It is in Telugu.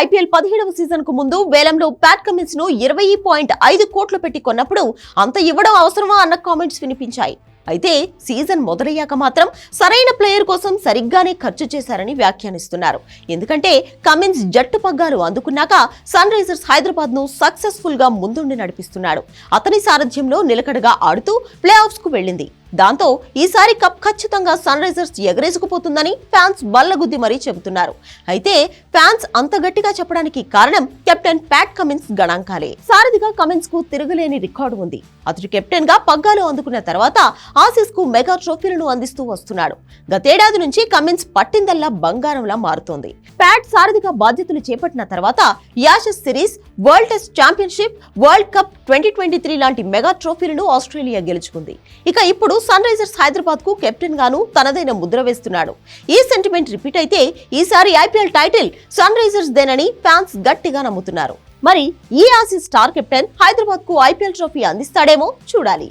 ఐపీఎల్ పదిహేడవ సీజన్కు ముందు వేలంలో ప్యాట్ కమిన్స్ను ఇరవై పాయింట్ ఐదు కోట్లు పెట్టి కొన్నప్పుడు అంత ఇవ్వడం అవసరమా అన్న కామెంట్స్ వినిపించాయి. అయితే సీజన్ మొదలయ్యాక మాత్రం సరైన ప్లేయర్ కోసం సరిగ్గానే ఖర్చు చేశారని వ్యాఖ్యానిస్తున్నారు. ఎందుకంటే కమిన్స్ జట్టు పగ్గాలు అందుకున్నాక సన్ రైజర్స్ హైదరాబాద్ను సక్సెస్ఫుల్గా ముందుండి నడిపిస్తున్నాడు. అతని సారథ్యంలో నిలకడగా ఆడుతూ ప్లే ఆఫ్స్కు వెళ్ళింది. దాంతో ఈసారి కప్ ఖచ్చితంగా సన్ రైజర్స్ ఎగరేసుకుపోతుందని ఫ్యాన్స్ బల్లగుద్ది మరీ చెబుతున్నారు. అయితే ఫ్యాన్స్ అంత గట్టిగా చెప్పడానికి కారణం కెప్టెన్ ప్యాట్ కమిన్స్ గణాంకాలే. సారథిగా కమిన్స్కు తిరగలేని రికార్డు ఉంది. అతడు కెప్టెన్గా పగ్గాలు అందుకున్న తర్వాత ఆసీస్కు మెగా ట్రోఫీలను అందిస్తూ వస్తున్నాడు. గతేడాది నుంచి కమిన్స్ పట్టిందల్లా బంగారంలా మారుతోంది. ప్యాట్ సారథిగా బాధ్యతలు చేపట్టిన తర్వాత Ashes series world test championship world cup twenty twenty three లాంటి మెగా ట్రోఫీలను ఆస్ట్రేలియా గెలుచుకుంది. ఇక ఇప్పుడు సన్ రైజర్స్ హైదరాబాద్కు కెప్టెన్ గాను తనదైన ముద్ర వేస్తున్నాడు. ఈ సెంటిమెంట్ రిపీట్ అయితే ఈసారి ఐపీఎల్ టైటిల్ సన్ రైజర్స్ దేనని ఫ్యాన్స్ గట్టిగా నమ్ముతున్నారు. మరి ఈ ఆసీస్ స్టార్ కెప్టెన్ హైదరాబాద్కు ఐపీఎల్ ట్రోఫీ అందిస్తాడేమో చూడాలి.